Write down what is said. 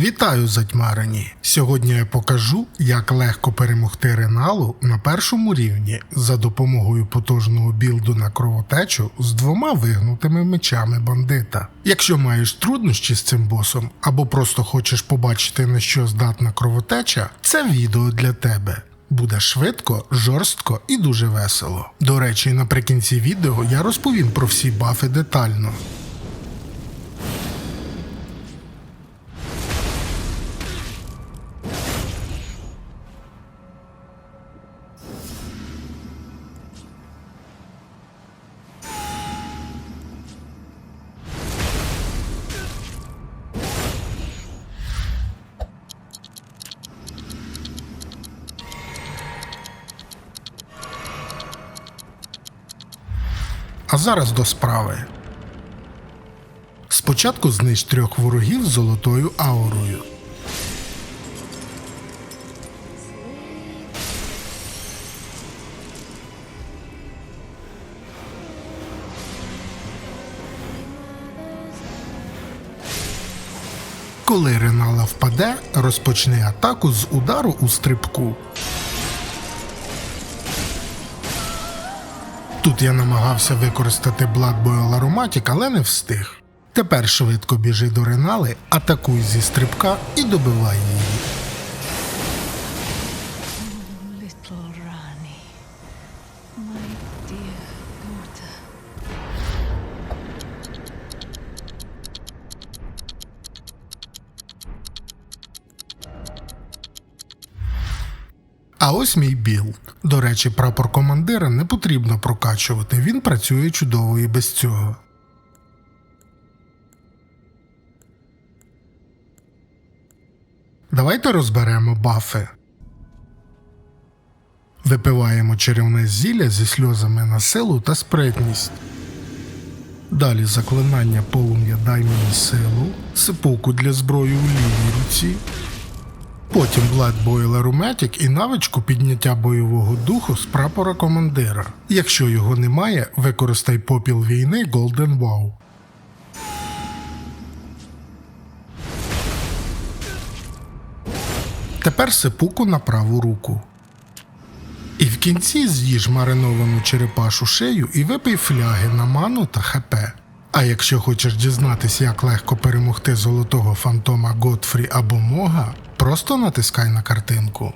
Вітаю затьмарені! Сьогодні я покажу, як легко перемогти Реналу на першому рівні за допомогою потужного білду на кровотечу з двома вигнутими мечами бандита. Якщо маєш труднощі з цим босом або просто хочеш побачити на що здатна кровотеча, це відео для тебе. Буде швидко, жорстко і дуже весело. До речі, наприкінці відео я розповім про всі бафи детально. А зараз до справи. Спочатку знищ трьох ворогів з золотою аурою. Коли Ренала впаде, розпочни атаку з удару у стрибку. Тут я намагався використати Blood Boil але не встиг. Тепер швидко біжи до Ренали, атакуй зі стрибка і добивай її. А ось мій білд. До речі, прапор командира не потрібно прокачувати, він працює чудово і без цього. Давайте розберемо бафи. Випиваємо чарівне зілля зі сльозами на силу та спритність. Далі заклинання полум'я дай силу, сипуку для зброї у лівій руці, Потім Blood Boil Aromatic і навичку підняття бойового духу з прапора командира. Якщо його немає, використай попіл війни Golden Wow. Тепер сипуку на праву руку. І в кінці з'їж мариновану черепашу шею і випий фляги на ману та ХП. А якщо хочеш дізнатися, як легко перемогти золотого фантома Готфрі або Мога, просто натискай на картинку.